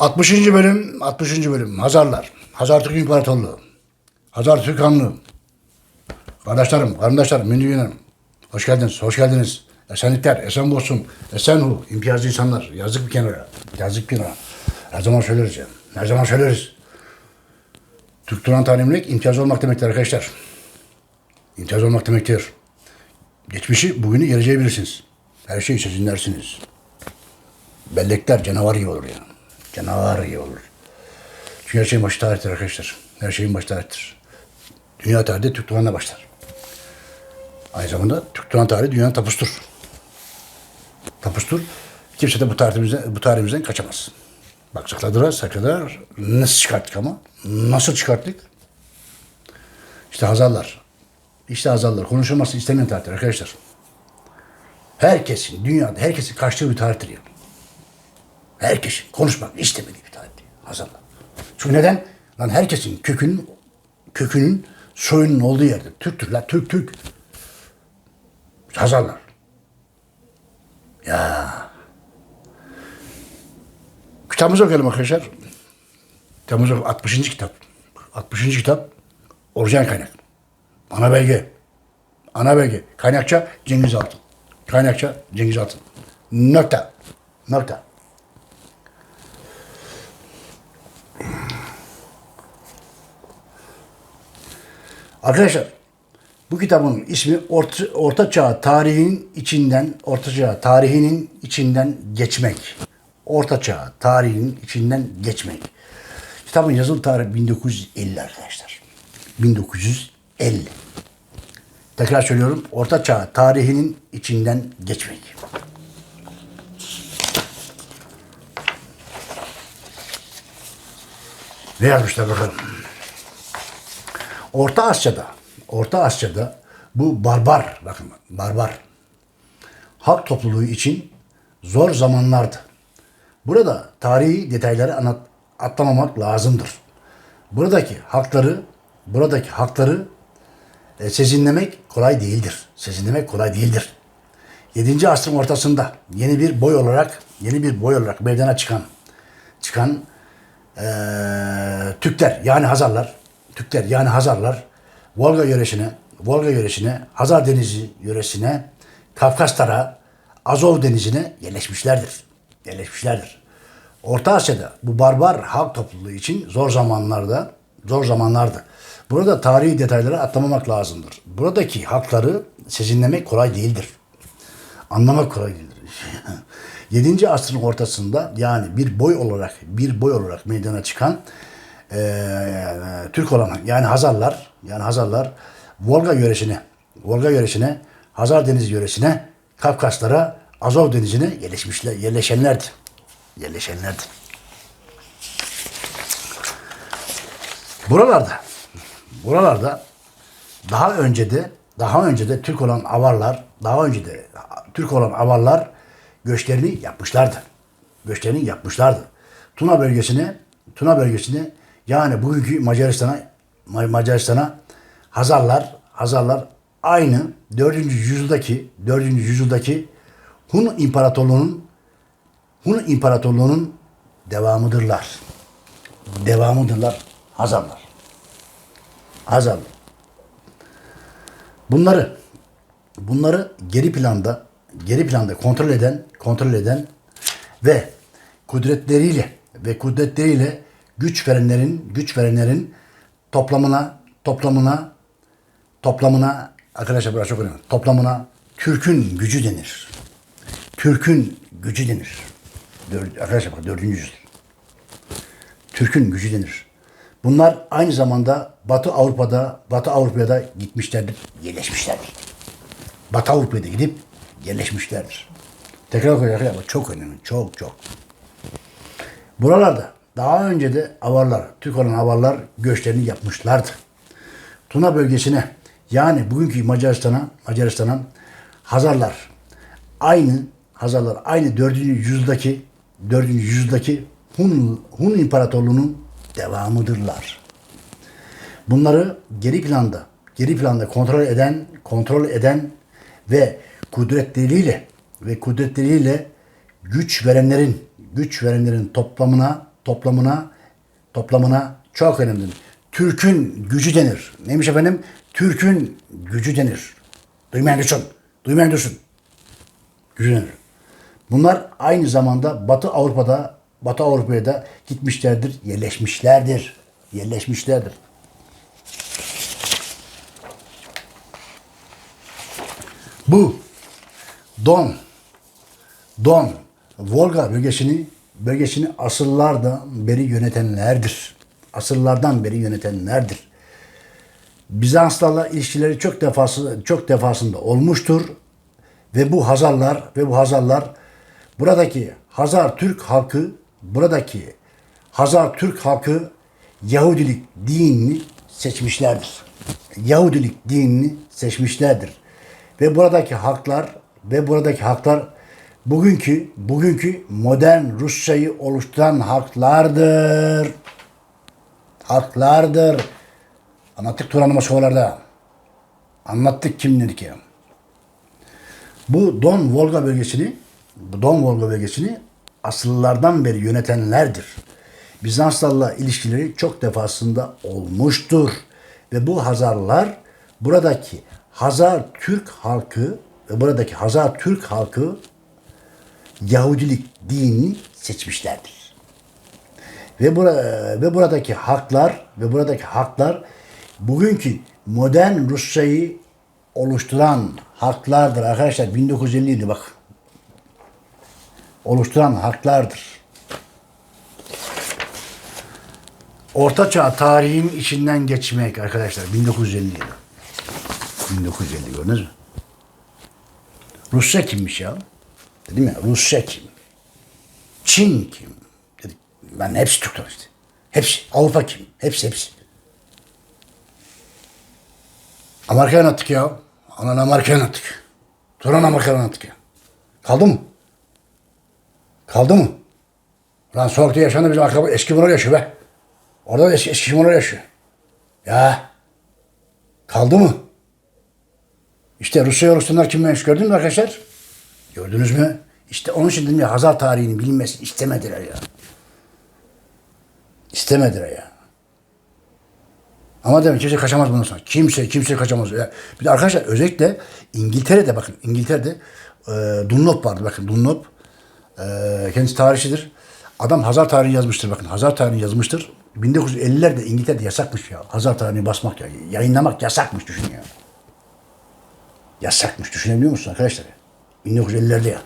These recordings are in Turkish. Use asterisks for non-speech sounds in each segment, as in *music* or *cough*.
60. bölüm, 60. bölüm. Hazarlar. Hazar Türk İmparatorluğu. Hazar Türk Hanlığı. Kardeşlerim, kardeşlerim, mündüğünüm. Hoş geldiniz, hoş geldiniz. Esenlikler, esen olsun. Esen hu, imtiyazlı insanlar. Yazık bir kenara, yazık bir kenara. Her zaman söyleriz ya, her zaman söyleriz. Türk Turan talimlik imtiyaz olmak demektir arkadaşlar. İmtiyaz olmak demektir. Geçmişi, bugünü, geleceği bilirsiniz. Her şeyi siz dinlersiniz. Bellekler canavar gibi olur ya. Canavar gibi olur. Çünkü her şeyin başı tarihtir arkadaşlar. Her şeyin başı tarihtir. Dünya tarihi de Türk Turan'la başlar. Aynı zamanda Türk Turan tarihi dünyanın tapustur. Tapustur. Kimse de bu tarihimizden, bu tarihimizden kaçamaz. Bak sakladılar, sakladılar. Nasıl çıkarttık ama? Nasıl çıkarttık? İşte Hazarlar. İşte Hazarlar. Konuşulması istemeyen tarihtir arkadaşlar. Herkesin, dünyada herkesin kaçtığı bir tarihtir ya. Herkesin konuşmak istemediği bir tarihtir. Hazarlar. Çünkü neden? Lan herkesin kökünün, kökünün soyunun olduğu yerde. Türktür lan, Türk, Türk. Hazarlar. Ya. Kitabımızı okuyalım arkadaşlar. Kitabımız 60. kitap. 60. kitap orijinal kaynak. Ana belge. Ana belge. Kaynakça Cengiz Altın. Kaynakça Cengiz Altın. Nokta. Nokta. Arkadaşlar bu kitabın ismi Orta, Orta Çağ tarihinin içinden Orta Çağ tarihinin içinden geçmek. Orta Çağ tarihinin içinden geçmek. Kitabın yazılı tarihi 1950 arkadaşlar. 1950. Tekrar söylüyorum. Orta Çağ tarihinin içinden geçmek. Ne yazmışlar bakalım. Orta Asya'da, Orta Asya'da bu barbar, bakın barbar halk topluluğu için zor zamanlardı. Burada tarihi detayları anlat, atlamamak lazımdır. Buradaki hakları, buradaki hakları e, sezinlemek kolay değildir. Sezinlemek kolay değildir. 7. asrın ortasında yeni bir boy olarak, yeni bir boy olarak meydana çıkan çıkan eee, Türkler yani Hazarlar, Türkler yani Hazarlar Volga yöresine, Volga yöresine, Hazar Denizi yöresine, Kafkaslara, Azov Denizi'ne yerleşmişlerdir. Yerleşmişlerdir. Orta Asya'da bu barbar halk topluluğu için zor zamanlarda, zor zamanlardı. Burada tarihi detayları atlamamak lazımdır. Buradaki hakları sezinlemek kolay değildir. Anlamak kolay değildir. *laughs* 7. asrın ortasında yani bir boy olarak bir boy olarak meydana çıkan eee, Türk olan yani Hazarlar yani Hazarlar Volga yöresine Volga yöresine Hazar Denizi yöresine Kafkaslara Azov Denizi'ne yerleşmişler yerleşenlerdi. Yerleşenlerdi. Buralarda buralarda daha önce de daha önce de Türk olan avarlar, daha önce de Türk olan avarlar göçlerini yapmışlardı. Göçlerini yapmışlardı. Tuna bölgesine, Tuna bölgesine yani bugünkü Macaristan'a Ma- Macaristan'a Hazarlar, Hazarlar aynı 4. yüzyıldaki 4. yüzyıldaki Hun İmparatorluğu'nun Hun İmparatorluğu'nun devamıdırlar. Devamıdırlar Hazarlar. Hazarlar. Bunları bunları geri planda geri planda kontrol eden kontrol eden ve kudretleriyle ve kudretleriyle güç verenlerin güç verenlerin toplamına toplamına toplamına arkadaşlar burası çok önemli. Toplamına Türk'ün gücü denir. Türk'ün gücü denir. Dör, arkadaşlar bak dördüncü yüzyıl. Türk'ün gücü denir. Bunlar aynı zamanda Batı Avrupa'da, Batı Avrupa'ya da gitmişlerdir, yerleşmişlerdir. Batı Avrupa'ya da gidip yerleşmişlerdir. Tekrar koyarak ama çok önemli, çok çok. Buralarda daha önce de avarlar, Türk olan avarlar göçlerini yapmışlardı. Tuna bölgesine yani bugünkü Macaristan'a, Macaristan'a Hazarlar aynı Hazarlar aynı 4. yüzyıldaki 4. yüzyıldaki Hun, Hun İmparatorluğu'nun devamıdırlar. Bunları geri planda, geri planda kontrol eden, kontrol eden ve kudretleriyle ve kudretleriyle güç verenlerin, güç verenlerin toplamına toplamına toplamına çok önemli. Türk'ün gücü denir. Neymiş efendim? Türk'ün gücü denir. Duymayan duysun. Duymayan duysun. Gücü denir. Bunlar aynı zamanda Batı Avrupa'da, Batı Avrupa'ya da gitmişlerdir, yerleşmişlerdir. Yerleşmişlerdir. Bu Don Don Volga bölgesini bölgesini asırlardan beri yönetenlerdir. Asırlardan beri yönetenlerdir. Bizanslarla ilişkileri çok defası çok defasında olmuştur ve bu Hazarlar ve bu Hazarlar buradaki Hazar Türk halkı buradaki Hazar Türk halkı Yahudilik dinini seçmişlerdir. Yahudilik dinini seçmişlerdir. Ve buradaki halklar ve buradaki halklar bugünkü bugünkü modern Rusya'yı oluşturan halklardır. Halklardır. Anlattık Turan'ıma sorularda. Anlattık kim dedik ya. Bu Don Volga bölgesini, bu Don Volga bölgesini asıllardan beri yönetenlerdir. Bizanslarla ilişkileri çok defasında olmuştur. Ve bu Hazarlar buradaki Hazar Türk halkı ve buradaki Hazar Türk halkı Yahudilik dinini seçmişlerdir. Ve, bura, ve buradaki haklar ve buradaki haklar bugünkü modern Rusya'yı oluşturan haklardır arkadaşlar. 1950 yılı bak. Oluşturan haklardır. Ortaçağ tarihin içinden geçmek arkadaşlar. 1950 yılı. 1950 gördünüz mü? Rusya kimmiş ya? Dedim ya Rusya kim? Çin kim? Dedik, ben hepsi Türkler işte. Hepsi. Avrupa kim? Hepsi hepsi. Amerika'ya anlattık ya. Anan Amerika'ya anlattık. Turan Amerika'ya anlattık ya. Kaldı mı? Kaldı mı? Lan sokakta yaşayan bizim akraba eski bunlar yaşıyor be. Orada da eski, eski bunlar yaşıyor. Ya. Kaldı mı? İşte Rusya Rusya'nlar kimmiş gördünüz mü arkadaşlar? Gördünüz mü? İşte onun için dedim ya Hazar tarihinin bilinmesini istemediler ya. İstemediler ya. Ama demek kimse kaçamaz bundan sonra. Kimse, kimse kaçamaz. Ya, Bir de arkadaşlar özellikle İngiltere'de bakın İngiltere'de e, Dunlop vardı bakın Dunlop. E, kendisi tarihçidir. Adam Hazar tarihi yazmıştır bakın. Hazar tarihi yazmıştır. 1950'lerde İngiltere'de yasakmış ya. Hazar tarihini basmak ya. Yayınlamak yasakmış düşün ya. Yasakmış düşünebiliyor musun arkadaşlar? 1950'lerde ya.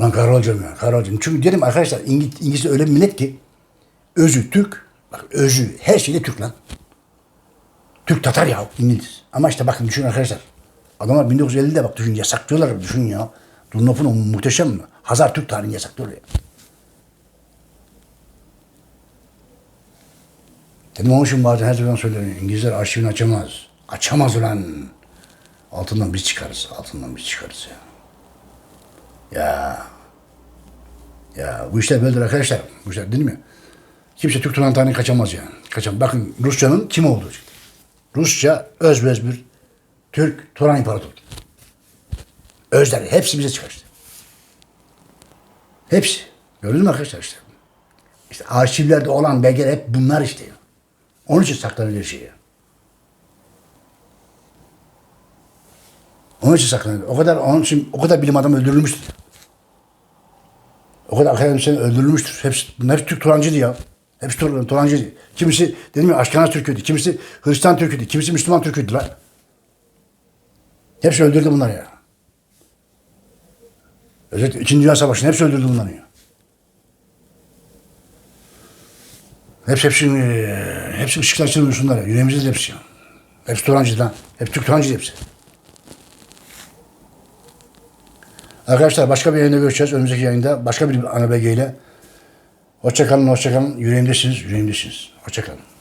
Lan Karolcum ya Karolcum. Çünkü dedim arkadaşlar İngiliz, İngiliz öyle bir millet ki özü Türk. Bak özü her şeyde Türk lan. Türk Tatar ya İngiliz. Ama işte bakın düşün arkadaşlar. Adamlar 1950'de bak düşün yasaklıyorlar düşün ya. Dunlop'un o muhteşem mi? Hazar Türk tarihini yasaklıyorlar ya. Dedim onun için bazen her zaman söylerim. İngilizler arşivini açamaz. Açamaz ulan. Altından biz çıkarız. Altından biz çıkarız ya. Ya. Ya bu işler böyledir arkadaşlar. Bu işler değil mi? Kimse Türk Turan tarihini kaçamaz yani. Kaçamaz. Bakın Rusça'nın kim olduğu işte. Rusça özbez bir Türk Turan İmparatoru. Özler. Hepsi bize çıkar. Hepsi. Gördünüz mü arkadaşlar işte. İşte arşivlerde olan belgeler hep bunlar işte. Onun için saklanıyor her şey ya. Onun için saklanıyor. O kadar onun için o kadar bilim adamı öldürülmüştür. O kadar akademisyen öldürülmüştür. Hepsi, bunlar hep Türk Turancıydı ya. Hepsi Tur, Turancıydı. Kimisi dedim ya Aşkenaz Türk'üydü. Kimisi Hristiyan Türk'üydü. Kimisi Müslüman Türk'üydü lan. Hepsi öldürdü bunları ya. Özellikle İkinci Dünya Savaşı'nda hepsi öldürdü bunları ya. Hepsi hepsi eee, hepsi çırpıyorsunlar ya. Yüreğimizde hepsi ya. Hepsi Turancıydı lan. Hep Türk Turancıydı hepsi. Arkadaşlar başka bir yayında görüşeceğiz. Önümüzdeki yayında başka bir ana belgeyle. Hoşçakalın, hoşçakalın. Yüreğimdesiniz, yüreğimdesiniz. Hoşçakalın.